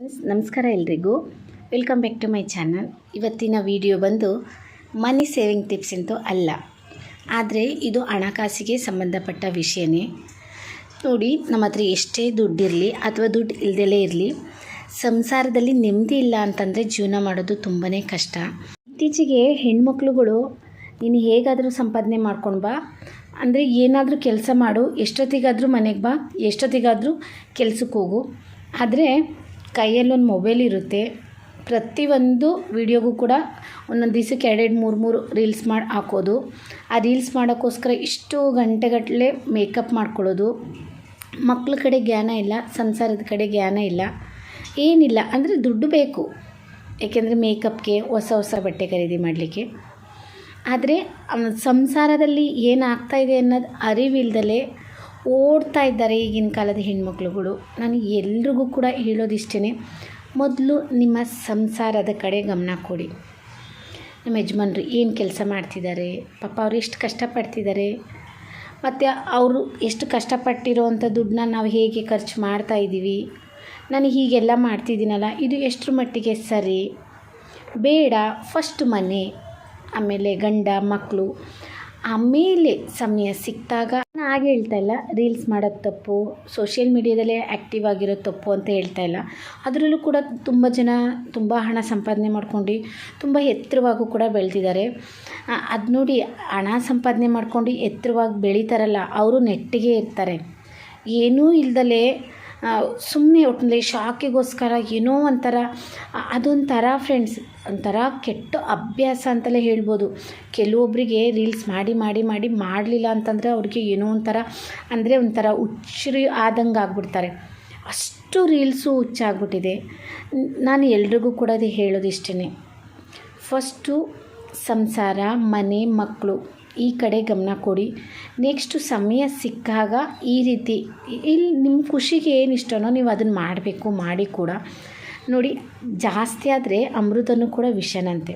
ನಮಸ್ಕಾರ ಎಲ್ರಿಗೂ. Welcome back to my channel ಇವತ್ತಿನ ವಿಡಿಯೋ ಬಂದು ಮನಿ ಸೇವಿಂಗ್ ಟಿಪ್ಸ್ ಅಂತೂ ಅಲ್ಲ. ಆದರೆ ಇದು ಹಣಕಾಸಿಗೆ ಸಂಬಂಧಪಟ್ಟ ವಿಷಯನೇ. ನೋಡಿ, ನಮ್ಮ ಹತ್ರ ಎಷ್ಟೇ ದುಡ್ಡಿರಲಿ ಅಥವಾ ದುಡ್ಡು ಇಲ್ದಲೇ ಇರಲಿ, ಸಂಸಾರದಲ್ಲಿ ನೆಮ್ಮದಿ ಇಲ್ಲ ಅಂತಂದರೆ ಜೀವನ ಮಾಡೋದು ತುಂಬಾ ಕಷ್ಟ. ಇತ್ತೀಚೆಗೆ ಹೆಣ್ಮಕ್ಳುಗಳು, ನೀನು ಹೇಗಾದರೂ ಸಂಪಾದನೆ ಮಾಡ್ಕೊಂಡು ಬಾ. ಅಂದರೆ ಏನಾದರೂ ಕೆಲಸ ಮಾಡು. ಎಷ್ಟೊತ್ತಿಗಾದರೂ ಮನೆಗೆ ಬಾ. ಎಷ್ಟೊತ್ತಿಗಾದರೂ ಕೆಲಸಕ್ಕೆ ಹೋಗು. ಆದರೆ ಕೈಯಲ್ಲೊಂದು ಮೊಬೈಲ್ ಇರುತ್ತೆ. ಪ್ರತಿಯೊಂದು ವಿಡಿಯೋಗೂ ಕೂಡ ಒಂದೊಂದು ದಿವಸಕ್ಕೆ ಎರಡೆರಡು, ಮೂರು ಮೂರು ರೀಲ್ಸ್ ಮಾಡಿ, ಹಾಕೋದು. ಆ ರೀಲ್ಸ್ ಮಾಡೋಕ್ಕೋಸ್ಕರ ಇಷ್ಟು ಗಂಟೆಗಟ್ಟಲೆ ಮೇಕಪ್ ಮಾಡ್ಕೊಳ್ಳೋದು. ಮಕ್ಕಳ ಕಡೆ ಜ್ಞಾನ ಇಲ್ಲ, ಸಂಸಾರದ ಕಡೆ ಜ್ಞಾನ ಇಲ್ಲ. ಏನಿಲ್ಲ, ಅಂದರೆ ದುಡ್ಡು ಬೇಕು. ಏಕೆಂದರೆ ಮೇಕಪ್ಗೆ ಹೊಸ ಹೊಸ ಬಟ್ಟೆ ಖರೀದಿ ಮಾಡಲಿಕ್ಕೆ. ಆದರೆ ಸಂಸಾರದಲ್ಲಿ ಏನಾಗ್ತಾಯಿದೆ ಅನ್ನೋದು ಅರಿವಿಲ್ದಲೇ ಓಡ್ತಾ ಇದ್ದಾರೆ ಈಗಿನ ಕಾಲದ ಹೆಣ್ಮಕ್ಳುಗಳು. ನಾನು ಎಲ್ರಿಗೂ ಕೂಡ ಹೇಳೋದಿಷ್ಟೇ ಮೊದಲು ನಿಮ್ಮ ಸಂಸಾರದ ಕಡೆ ಗಮನ ಕೊಡಿ. ನಮ್ಮ ಯಜಮಾನ್ರು ಏನು ಕೆಲಸ ಮಾಡ್ತಿದ್ದಾರೆ, ಪಾಪ ಅವ್ರು ಎಷ್ಟು ಕಷ್ಟಪಡ್ತಿದ್ದಾರೆ, ಮತ್ತು ಅವರು ಎಷ್ಟು ಕಷ್ಟಪಟ್ಟಿರೋ ಅಂಥ ದುಡ್ಡನ್ನ ನಾವು ಹೇಗೆ ಖರ್ಚು ಮಾಡ್ತಾ ಇದ್ದೀವಿ, ನಾನು ಹೀಗೆಲ್ಲ ಮಾಡ್ತಿದ್ದೀನಲ್ಲ, ಇದು ಎಷ್ಟರ ಮಟ್ಟಿಗೆ ಸರಿ? ಬೇಡ ಫಸ್ಟ್ ಮನೆ, ಆಮೇಲೆ ಗಂಡ ಮಕ್ಕಳು ಆಮೇಲೆ ಸಮಯ ಸಿಕ್ಕಿದಾಗ ನಾನು ಹಾಗೆ ಹೇಳ್ತಾ ಇಲ್ಲ, ರೀಲ್ಸ್ ಮಾಡೋದು ತಪ್ಪು, ಸೋಷಿಯಲ್ ಮೀಡಿಯಾದಲ್ಲೇ ಆ್ಯಕ್ಟಿವ್ ಆಗಿರೋದು ತಪ್ಪು ಅಂತ ಹೇಳ್ತಾ ಇಲ್ಲ. ಅದರಲ್ಲೂ ಕೂಡ ತುಂಬ ಜನ ತುಂಬ ಹಣ ಸಂಪಾದನೆ ಮಾಡ್ಕೊಂಡು ತುಂಬ ಎತ್ತರವಾಗೂ ಕೂಡ ಬೆಳೆದಿದ್ದಾರೆ. ಅದು ನೋಡಿ ಹಣ ಸಂಪಾದನೆ ಮಾಡ್ಕೊಂಡು ಎತ್ತರವಾಗಿ ಬೆಳೀತಾರಲ್ಲ, ಅವರು ನೆಟ್ಟಿಗೆ ಇರ್ತಾರೆ. ಏನೂ ಇಲ್ದಲೇ ಸುಮ್ಮನೆ ಒಟ್ಟಿನಲ್ಲಿ ಶಾಕಿಗೋಸ್ಕರ ಏನೋ ಒಂಥರ ಅದೊಂಥರ ಫ್ರೆಂಡ್ಸ್ ಒಂಥರ ಕೆಟ್ಟ ಅಭ್ಯಾಸ ಅಂತಲೇ ಹೇಳ್ಬೋದು. ಕೆಲವೊಬ್ಬರಿಗೆ ರೀಲ್ಸ್ ಮಾಡಿ ಮಾಡಿ ಮಾಡಿ ಮಾಡಲಿಲ್ಲ ಅಂತಂದರೆ ಅವ್ರಿಗೆ ಏನೋ ಒಂಥರ, ಅಂದರೆ ಒಂಥರ ಹುಚ್ಚರಿ ಆದಂಗೆ ಆಗ್ಬಿಡ್ತಾರೆ. ಅಷ್ಟು ರೀಲ್ಸು ಹುಚ್ಚಾಗ್ಬಿಟ್ಟಿದೆ ನಾನು ಎಲ್ರಿಗೂ ಕೂಡ ಅದು ಹೇಳೋದಿಷ್ಟೇ ಫಸ್ಟು ಸಂಸಾರ, ಮನೆ ಮಕ್ಕಳು ಈ ಕಡೆ ಗಮನ ಕೊಡಿ. ನೆಕ್ಸ್ಟು ಸಮಯ ಸಿಕ್ಕಾಗ ಈ ರೀತಿ ಇಲ್ಲಿ ನಿಮ್ಮ ಖುಷಿಗೆ ಏನು ಇಷ್ಟನೋ ನೀವು ಅದನ್ನು ಮಾಡಬೇಕು, ಮಾಡಿ ಕೂಡ. ನೋಡಿ, ಜಾಸ್ತಿ ಆದರೆ ಅಮೃತನೂ ಕೂಡ ವಿಷನಂತೆ.